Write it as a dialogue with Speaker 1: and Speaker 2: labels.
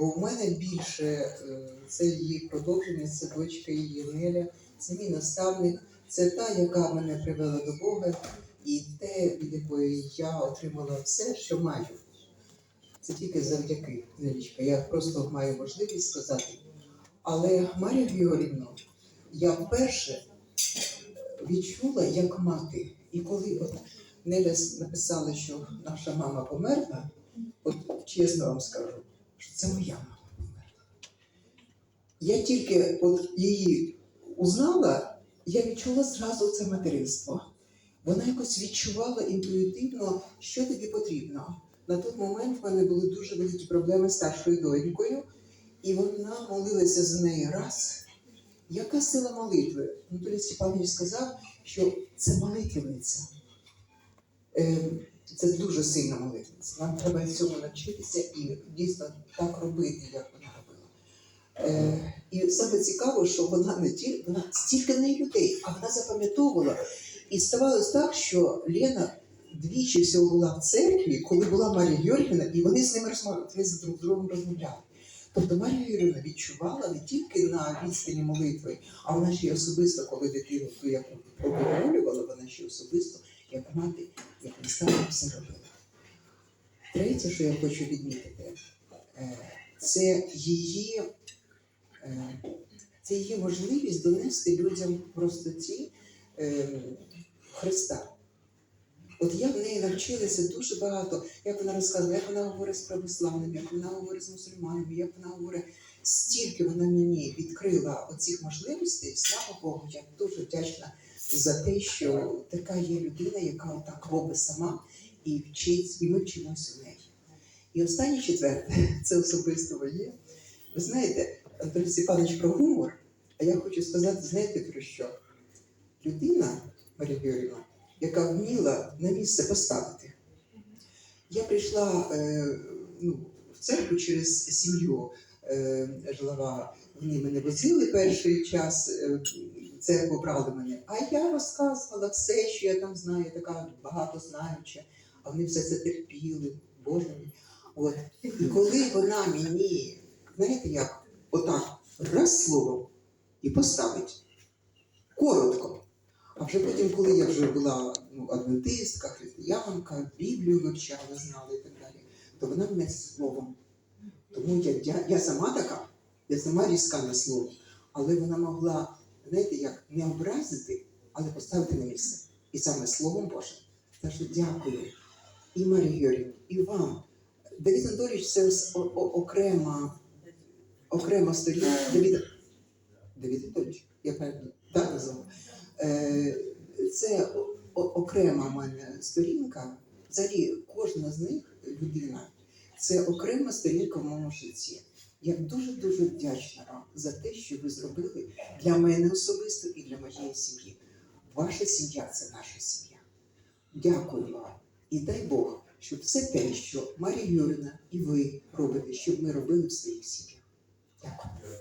Speaker 1: Бо в мене більше е, це її продовження, це дочка її Неля, це мій наставник, це та, яка мене привела до Бога, і те, від якої я отримала все, що маю. Це тільки завдяки Нелічка. Я просто маю можливість сказати. Але Марію Георгіївну я вперше відчула як мати. І коли от Неля написала, що наша мама померла, от чесно вам скажу, що це моя мама померла. Я тільки от її узнала, я відчула зразу це материнство. Вона якось відчувала інтуїтивно, що тобі потрібно. На той момент в мене були дуже великі проблеми з старшою донькою, і вона молилася за неї раз. Яка сила молитви? Анатолій Степанович сказав, що це молитвенниця. Е, Це дуже сильна молитвенниця. Нам треба цьому навчитися і дійсно так робити, як вона робила. Е, І саме цікаво, що вона не тільки вона стільки в неї людей, а вона запам'ятовувала. І ставалось так, що Лена двічі всього була в церкві, коли була Марія Георгіївна, і вони з ними розмовляли, з друг другом розмовляли. Тобто Марія Юрівна відчувала не тільки на відстані молитви, а вона ще й особисто, коли дитину ту, яку обговорювала, вона ще особисто, як мати, як наставник все робила. Третє, що я хочу відмітити, е, це її, е, це її можливість донести людям простоті е, Христа. От я в неї навчилася дуже багато, як вона розказує, як вона говорить з православними, як вона говорить з мусульманами, як вона говорить, стільки вона мені відкрила оцих можливостей. Слава Богу, я дуже вдячна за те, що така є людина, яка отак робить сама і вчить, і ми вчимося в неї. І останнє четверте, це особисто моє. Ви знаєте, Анатолій Степанович про гумор, а я хочу сказати, знаєте про що? Людина, Марія Георгіївна, яка вміла на місце поставити. Я прийшла е, ну, в церкву через сім'ю е, жлава. Вони мене возили перший час, е, церкву брали мене. А я розказувала все, що я там знаю, я така багато знаюча, а вони все це терпіли, Боже мій. От. І коли вона мені, знаєте як, отак раз словом і поставить коротко. А вже потім, коли я вже була ну, адвентистка, християнка, Біблію вивчала, знала і так далі, то вона мене словом. Тому я, я, я сама така, я сама різка на слово, але вона могла, знаєте, як не образити, але поставити на місце. І саме Словом Божим. Що дякую і Марії Георгіївні, і вам. Давид Анатолійович це окрема, окрема сторінка. Давид, Давид Анатолійович, я правильно так назвала. Е, Це окрема в мене сторінка. Взагалі, кожна з них людина це окрема сторінка в моєму житті. Я дуже-дуже вдячна вам за те, що ви зробили для мене особисто і для моєї сім'ї. Ваша сім'я це наша сім'я. Дякую вам. І дай Бог, щоб все те, що Марія Юрина і ви робите, щоб ми робили в своїх сім'ях. Дякую.